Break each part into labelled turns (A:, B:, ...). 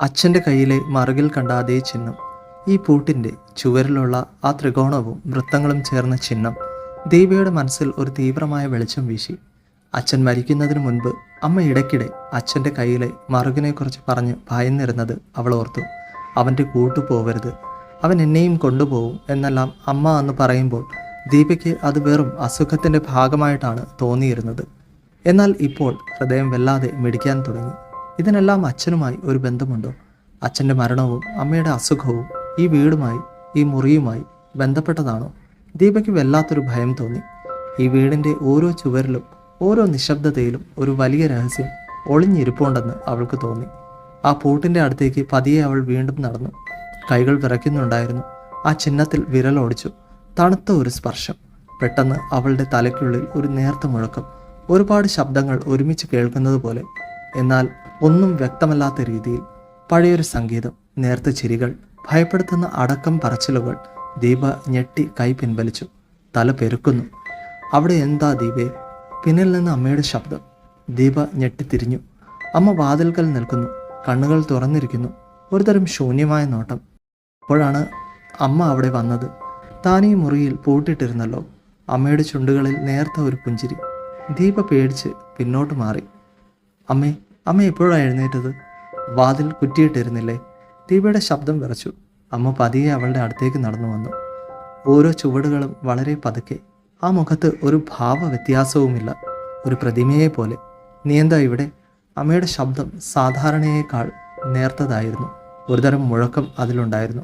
A: അച്ഛന്റെ കയ്യിലെ മറുകിൽ കണ്ട അതേ ചിഹ്നം. ഈ പൂട്ടിന്റെ ചുവരിലുള്ള ആ ത്രികോണവും വൃത്തങ്ങളും ചേർന്ന ചിഹ്നം ദീപയുടെ മനസ്സിൽ ഒരു തീവ്രമായ വെളിച്ചം വീശി. അച്ഛൻ മരിക്കുന്നതിന് മുൻപ് അമ്മ ഇടയ്ക്കിടെ അച്ഛന്റെ കയ്യിലെ മറുകിനെക്കുറിച്ച് പറഞ്ഞ് ഭയന്നിരുന്നത് അവൾ ഓർത്തു. അവന്റെ കൂട്ടു പോവരുത്. അവൻ എന്നെയും കൊണ്ടുപോകും എന്നെല്ലാം അമ്മ എന്ന് പറയുമ്പോൾ ദീപയ്ക്ക് അത് വെറും അസുഖത്തിന്റെ ഭാഗമായിട്ടാണ് തോന്നിയിരുന്നത്. എന്നാൽ ഇപ്പോൾ ഹൃദയം വല്ലാതെ മിടിക്കാൻ തുടങ്ങി. ഇതിനെല്ലാം അച്ഛനുമായി ഒരു ബന്ധമുണ്ടോ? അച്ഛന്റെ മരണവും അമ്മയുടെ അസുഖവും ഈ വീടുമായി ഈ മുറിയുമായി ബന്ധപ്പെട്ടതാണോ? ദീപയ്ക്ക് വല്ലാത്തൊരു ഭയം തോന്നി. ഈ വീടിന്റെ ഓരോ ചുവരിലും ഓരോ നിശബ്ദതയിലും ഒരു വലിയ രഹസ്യം ഒളിഞ്ഞിരിപ്പുണ്ടെന്ന് അവൾക്ക് തോന്നി. ആ പൂട്ടിന്റെ അടുത്തേക്ക് പതിയെ അവൾ വീണ്ടും നടന്നു. കൈകൾ വിറയ്ക്കുന്നുണ്ടായിരുന്നു. ആ ചിഹ്നത്തിൽ വിരലോടിച്ചു. തണുത്ത ഒരു സ്പർശം. പെട്ടെന്ന് അവളുടെ തലയ്ക്കുള്ളിൽ ഒരു നേർത്ത മുഴക്കം ഒരുപാട് ശബ്ദങ്ങൾ ഒരുമിച്ച് കേൾക്കുന്നത് പോലെ എന്നാൽ ഒന്നും വ്യക്തമല്ലാത്ത രീതിയിൽ പഴയൊരു സംഗീതം നേർത്ത ചിരികൾ ഭയപ്പെടുത്തുന്ന അടക്കം പറച്ചിലുകൾ ദീപ ഞെട്ടി കൈ പിൻവലിച്ചു തല പെരുക്കുന്നു. അവിടെ എന്താ ദീപേ? പിന്നിൽ നിന്ന് അമ്മയുടെ ശബ്ദം. ദീപ ഞെട്ടിത്തിരിഞ്ഞു. അമ്മ വാതിൽക്കൽ നിൽക്കുന്നു. കണ്ണുകൾ തുറന്നിരിക്കുന്നു. ഒരുതരം ശൂന്യമായ നോട്ടം. അപ്പോഴാണ് അമ്മ അവിടെ വന്നത്. താനീ മുറിയിൽ പൂട്ടിട്ടിരുന്നല്ലോ. അമ്മയുടെ ചുണ്ടുകളിൽ നേർത്ത ഒരു പുഞ്ചിരി. ദീപ പേടിച്ച് പിന്നോട്ട് മാറി. അമ്മേ അമ്മ എപ്പോഴാണ് എഴുന്നേറ്റത്. വാതിൽ കുറ്റിയിട്ടിരുന്നില്ലേ? ദീപയുടെ ശബ്ദം വിറച്ചു. അമ്മ പതിയെ അവളുടെ അടുത്തേക്ക് നടന്നു വന്നു. ഓരോ ചുവടുകളും വളരെ പതുക്കെ. ആ മുഖത്ത് ഒരു ഭാവ വ്യത്യാസവുമില്ല ഒരു പ്രതിമയെ പോലെ. നീ എന്താ ഇവിടെ? അമ്മയുടെ ശബ്ദം സാധാരണയേക്കാൾ നേർത്തതായിരുന്നു. ഒരുതരം മുഴക്കം അതിലുണ്ടായിരുന്നു.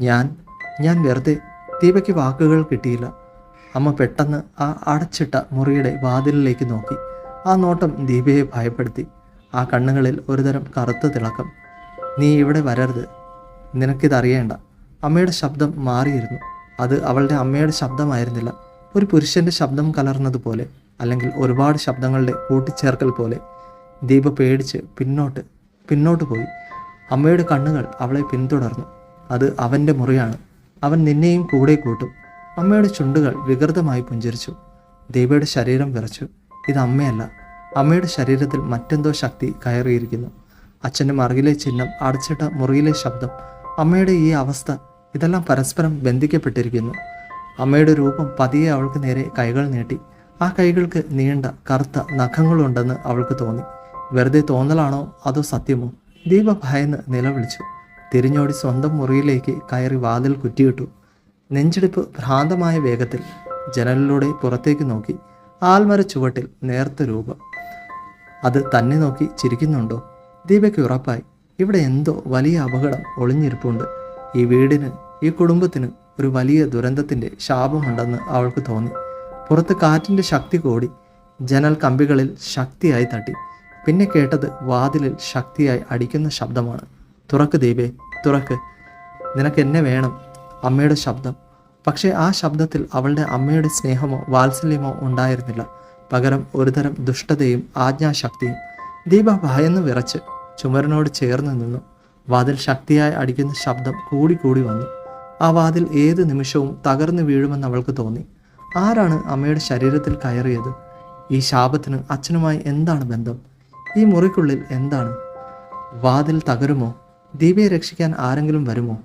A: ഞാൻ ഞാൻ വെറുതെ ദീപയ്ക്ക് വാക്കുകൾ കിട്ടിയില്ല. അമ്മ പെട്ടെന്ന് ആ അടച്ചിട്ട മുറിയുടെ വാതിലിലേക്ക് നോക്കി. ആ നോട്ടം ദീപയെ ഭയപ്പെടുത്തി. ആ കണ്ണുകളിൽ ഒരുതരം കറുത്ത തിളക്കം. നീ ഇവിടെ വരരുത്. നിനക്കിതറിയേണ്ട. അമ്മയുടെ ശബ്ദം മാറിയിരുന്നു. അത് അവളുടെ അമ്മയുടെ ശബ്ദമായിരുന്നില്ല. ഒരു പുരുഷന്റെ ശബ്ദം കലർന്നതുപോലെ അല്ലെങ്കിൽ ഒരുപാട് ശബ്ദങ്ങളുടെ കൂട്ടിച്ചേർക്കൽ പോലെ. ദീപ പേടിച്ച് പിന്നോട്ട് പിന്നോട്ട് പോയി. അമ്മയുടെ കണ്ണുകൾ അവളെ പിന്തുടർന്നു. അത് അവന്റെ മുറിയാണ്. അവൻ നിന്നെയും കൂടെ കൂട്ടും. അമ്മയുടെ ചുണ്ടുകൾ വികൃതമായി പുഞ്ചിരിച്ചു. ദീപയുടെ ശരീരം വിറച്ചു. ഇത് അമ്മയല്ല. അമ്മയുടെ ശരീരത്തിൽ മറ്റെന്തോ ശക്തി കയറിയിരിക്കുന്നു. അച്ഛന്റെ മറുകിലെ ചിഹ്നം അടച്ചിട്ട മുറിയിലെ ശബ്ദം അമ്മയുടെ ഈ അവസ്ഥ ഇതെല്ലാം പരസ്പരം ബന്ധിക്കപ്പെട്ടിരിക്കുന്നു. അമ്മയുടെ രൂപം പതിയെ അവൾക്ക് നേരെ കൈകൾ നീട്ടി. ആ കൈകൾക്ക് നീണ്ട കറുത്ത നഖങ്ങളുണ്ടെന്ന് അവൾക്ക് തോന്നി. വെറുതെ തോന്നലാണോ അതോ സത്യമോ? ദീപ ഭയന്ന് നിലവിളിച്ചു. തിരിഞ്ഞോടി സ്വന്തം മുറിയിലേക്ക് കയറി വാതിൽ കുറ്റിയിട്ടു. നെഞ്ചിടിപ്പ് ഭ്രാന്തമായ വേഗത്തിൽ ജനലിലൂടെ പുറത്തേക്ക് നോക്കി. ആൽമര ചുവട്ടിൽ നേർത്ത രൂപം. അത് തന്നെ നോക്കി ചിരിക്കുന്നുണ്ടോ? ദീപയ്ക്ക് ഉറപ്പായി. ഇവിടെ എന്തോ വലിയ അപകടം ഒളിഞ്ഞിരിപ്പുണ്ട്. ഈ വീടിന് ഈ കുടുംബത്തിന് ഒരു വലിയ ദുരന്തത്തിന്റെ ശാപമുണ്ടെന്ന് അവൾക്ക് തോന്നി. പുറത്ത് കാറ്റിന്റെ ശക്തി കൂടി. ജനൽ കമ്പികളിൽ ശക്തിയായി തട്ടി. പിന്നെ കേട്ടത് വാതിലിൽ ശക്തിയായി അടിക്കുന്ന ശബ്ദമാണ്. തുറക്ക് ദീപേ തുറക്ക്. നിനക്ക് എന്നെ വേണം അമ്മയുടെ ശബ്ദം. പക്ഷേ ആ ശബ്ദത്തിൽ അവളുടെ അമ്മയുടെ സ്നേഹമോ വാത്സല്യമോ ഉണ്ടായിരുന്നില്ല. പകരം ഒരുതരം ദുഷ്ടതയും ആജ്ഞാശക്തിയും ദീപ ഭയന്ന് വിറച്ച് ചുമരനോട് ചേർന്ന് നിന്നു. വാതിൽ ശക്തിയായി അടിക്കുന്ന ശബ്ദം കൂടിക്കൂടി കൂടി വന്നു. ആ വാതിൽ ഏത് നിമിഷവും തകർന്നു വീഴുമെന്ന് അവൾക്ക് തോന്നി. ആരാണ് അമ്മയുടെ ശരീരത്തിൽ കയറിയത്? ഈ ശാപത്തിന് അച്ഛനുമായി എന്താണ് ബന്ധം? ഈ മുറിക്കുള്ളിൽ എന്താണ്? വാതിൽ തകരുമോ? ദീപയെ രക്ഷിക്കാൻ ആരെങ്കിലും വരുമോ?